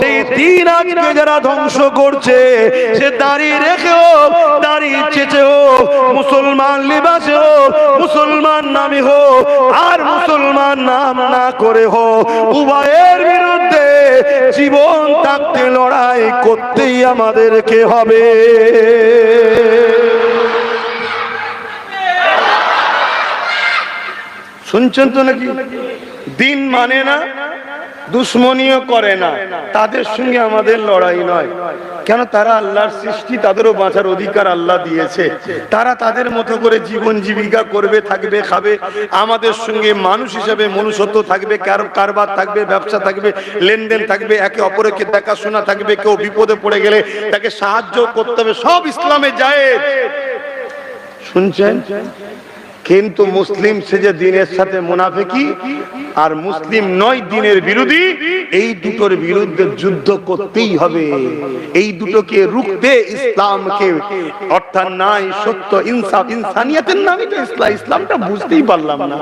সেই দিন আজকে যারা ধ্বংস করছে, সে দাঁড়িয়ে রেখে হোক দাঁড়িয়ে চেচে হোক, মুসলমান লিবাসে হোক, মুসলমান নামে হোক, আর মুসলমান নাম না করে হোক, উভয়ের বিরুদ্ধে জীবন থাকতে লড়াই করতেই আমাদেরকে হবে। শুনছেন তো নাকি? দিন মানে না দুশ্মনীয় করে না। তাদের সঙ্গে আমাদের লড়াই নয়। কেন? তারা আল্লাহর সৃষ্টি, তাদেরও বাঁচার অধিকার আল্লাহ দিয়েছে। তারা তাদের মতো করে জীবন জীবিকা করবে, থাকবে, খাবে। আমাদের সঙ্গে মানুষ হিসেবে মনুষ্যত্ব থাকবে, কার- কারবার থাকবে, ব্যবসা থাকবে, লেনদেন থাকবে, একে অপরকে দেখাশোনা থাকবে, কেউ বিপদে পড়ে গেলে তাকে সাহায্য করতে হবে। সব ইসলামে যায়। শুনছেন? কিন্তু মুসলিম সেজে দিনের সাথে মুনাফিকি আর মুসলিম নয় দিনের বিরোধী, এই দুটোর বিরুদ্ধে যুদ্ধ করতেই হবে। এই দুটোকে রুখতে ইসলামকে, অর্থাৎ নাই সত্য, ইনসাফ, ইনসানিয়াতের নামই তো ইসলাম, ইসলামটা বুঝতেই পারলাম না।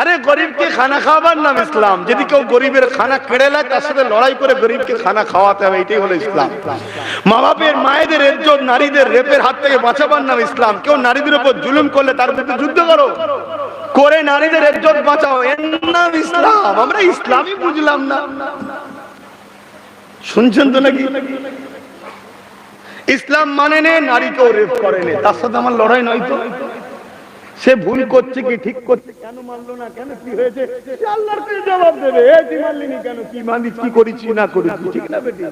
আরে গরিবকে খানা খাওয়াবার নাম ইসলাম। যদি কেউ গরিবের খানা কেড়ে নেয়, তার সাথে লড়াই করে গরিবকে খানা খাওয়াতে হবে, এটাই হলো ইসলাম। মা বাপের মায়েদের ইজ্জত নারীদের রেপের হাত থেকে বাঁচাবার নাম ইসলাম। কেউ নারীদের উপর জুলুম করলে তার বিরুদ্ধে যুদ্ধ করো। করে নারীদের ইজ্জত বাঁচাও, এর নাম ইসলাম। আমরা ইসলামই বুঝলাম না। শুনছেন তো নাকি? ইসলাম মানে নে, নারীকেও রেপ করে নে। তার সাথে আমার লড়াই নয় তো। সে ভুল করছে কি ঠিক করছে? কেন মানলো না? কেন কি হয়েছে? সে আল্লাহর কাছে জবাব দেবে। এ তুই মানলিনি কেন? কি মানিস কি করেছি না করেছি ঠিক না বেটি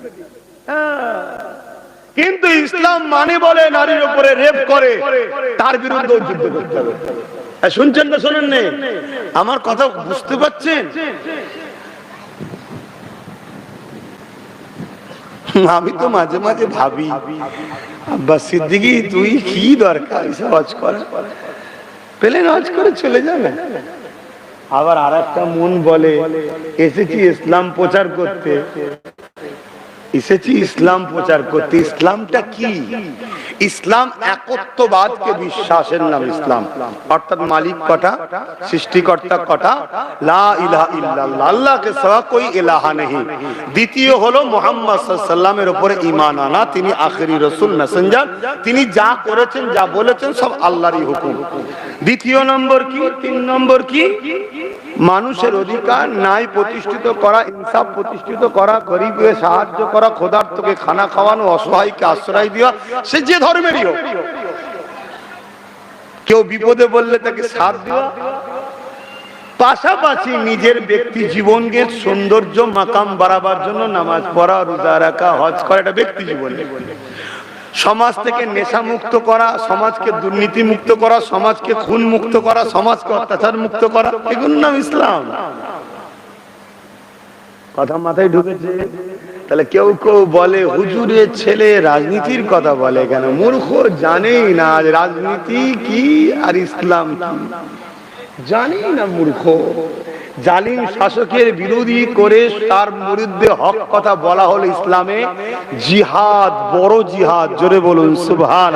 হ্যাঁ। কিন্তু ইসলাম মানে বলে নারীর উপরে রেপ করে তার বিরুদ্ধে যুদ্ধ করতে হবে। শুনছেন না শোনেন নে? আমার কথা বুঝতে পারছেন? আমি তো মাঝে মাঝে ভাবি আব্বা সিদ্দিকি তুই কি দরকার? এসব হজ করা। পেলেন হজ করে চলে যাবে আবার আর একটা মন বলে এসেছি ইসলাম প্রচার করতে। এসেছি ইসলাম প্রচার করতে। ইসলামটা কি? ইসলাম একত্ববাদকে বিশ্বাসের নাম ইসলাম। অর্থাৎ মালিক কটা? সৃষ্টিকর্তা কটা? লা কোই ইলাহা নেই। দ্বিতীয় হলো মোহাম্মদ সাল্লামের উপরে ঈমান আনা। তিনি আখেরি রসুল, মেসেঞ্জার। তিনি যা করেছেন, যা বলেছেন, সব আল্লাহরই হুকুম। দ্বিতীয় নম্বর কি? তিন নম্বর কি? মানুষের অধিকার ন্যায় প্রতিষ্ঠিত করা, ইনসাফ প্রতিষ্ঠিত করা, গরিবকে সাহায্য করা, ক্ষুধার্তকে খানা খাওয়ানো, অসহায়কে আশ্রয় দেওয়া, সে যে ধর্মেরই হোক। কেউ বিপদে বললে তাকে সাথ দেওয়া। পাশাপাশি নিজের ব্যক্তি জীবনকে সৌন্দর্য, মাকাম বাড়াবার জন্য নামাজ পড়া, রোজা রাখা, হজ করা, এটা ব্যক্তি জীবনে সমাজ থেকে নেশা মুক্ত করা, সমাজকে দুর্নীতি মুক্ত করা, সমাজকে খুন মুক্ত করা, সমাজকে অত্যাচার মুক্ত করা, এগুলোর নাম ইসলাম। কথা মাথায় ঢুকেছে? তাহলে কেউ কেউ বলে, হুজুরের ছেলে রাজনীতির কথা বলে কেন? মূর্খ জানেই না রাজনীতি কি আর ইসলাম কি। জানেই না মূর্খ। জালিম শাসকের বিরোধী করে তার বিরুদ্ধে হক কথা বলা হলো ইসলামে। জিহাদ, বড় জিহাদ, জোরে বলুন সুবহান